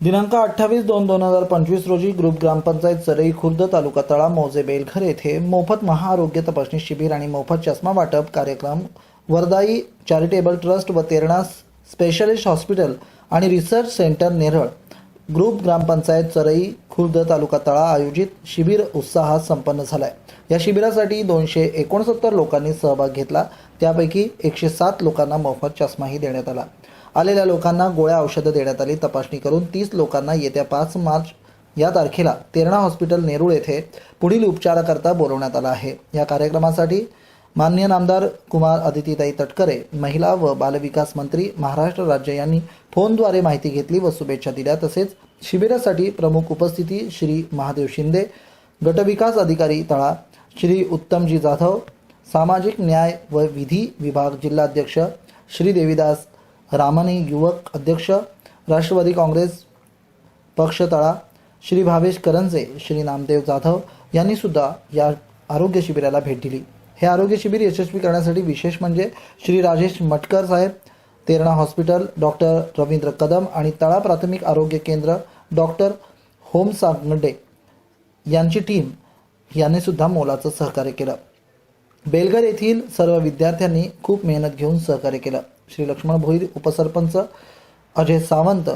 दिनांक अठ्ठावीस दोन दोन हजार पंचवीस रोजी ग्रुप ग्रामपंचायत चरई खुर्द तालुका तळा मौजे बेलघर येथे मोफत महाआरोग्य तपासणी शिबिर आणि मोफत चष्मा वाटप कार्यक्रम वरदाई चॅरिटेबल ट्रस्ट व तेरणा स्पेशलिस्ट हॉस्पिटल आणि रिसर्च सेंटर नेरळ. ग्रुप ग्रामपंचायत चरई खुर्द तालुका तळा आयोजित शिबिर उत्साहात संपन्न झालाय. या शिबिरासाठी दोनशे एकोणसत्तर लोकांनी सहभाग घेतला. त्यापैकी एकशे सात लोकांना मोफत चष्माही देण्यात आला. आलेल्या लोकांना गोळ्या औषधं देण्यात आली. तपासणी करून तीस लोकांना येत्या पाच मार्च या तारखेला तेरणा हॉस्पिटल नेरूळ येथे पुढील उपचाराकरता बोलवण्यात आलं आहे. या कार्यक्रमासाठी मान्य नामदार कुमार अदितीताई तटकरे महिला व बालविकास मंत्री महाराष्ट्र राज्य यांनी फोनद्वारे माहिती घेतली व शुभेच्छा दिल्या. तसेच शिबिरासाठी प्रमुख उपस्थिती श्री महादेव शिंदे गटविकास अधिकारी तळा श्री उत्तमजी जाधव सामाजिक न्याय व विधी विभाग जिल्हाध्यक्ष श्री देवीदास रामाने युवक अध्यक्ष राष्ट्रवादी काँग्रेस पक्ष तळा श्री भावेश करंजे श्री नामदेव जाधव यांनी सुद्धा या आरोग्य शिबिराला भेट दिली. हे आरोग्य शिबिर यशस्वी करण्यासाठी विशेष म्हणजे श्री राजेश मटकर साहेब तेरणा हॉस्पिटल डॉक्टर रवींद्र कदम आणि तळा प्राथमिक आरोग्य केंद्र डॉक्टर होम सागंडे यांची टीम यांनीसुद्धा मोलाचं सहकार्य केलं. बेलघर येथील सर्व विद्यार्थ्यांनी खूप मेहनत घेऊन सहकार्य केलं. श्री लक्ष्मण भोईर उपसरपंच अजय सावंत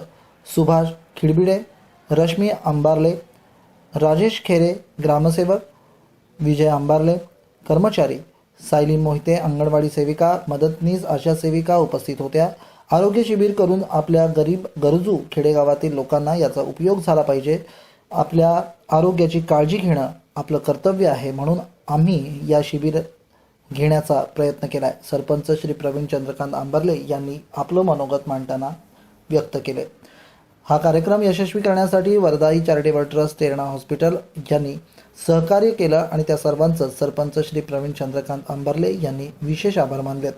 सुभाष खिडबिडे रश्मी अंबारले राजेश खेरे ग्रामसेवक विजय अंबारले कर्मचारी सायली मोहिते अंगणवाडी सेविका मदतनीस आशा सेविका उपस्थित होत्या. आरोग्य शिबिर करून आपल्या गरीब गरजू खेडेगावातील लोकांना याचा उपयोग झाला पाहिजे. आपल्या आरोग्याची काळजी घेणं आपलं कर्तव्य आहे म्हणून आम्ही या शिबिर घेण्याचा प्रयत्न केला आहे सरपंच श्री प्रवीण चंद्रकांत आंबर्ले यांनी आपलं मनोगत मांडताना व्यक्त केले. हा कार्यक्रम यशस्वी करण्यासाठी Varadai charitable trust Terna hospital यांनी सहकार्य केलं आणि त्या सर्वांचं सरपंच श्री प्रवीण चंद्रकांत आंबर्ले यांनी विशेष आभार मानलेत.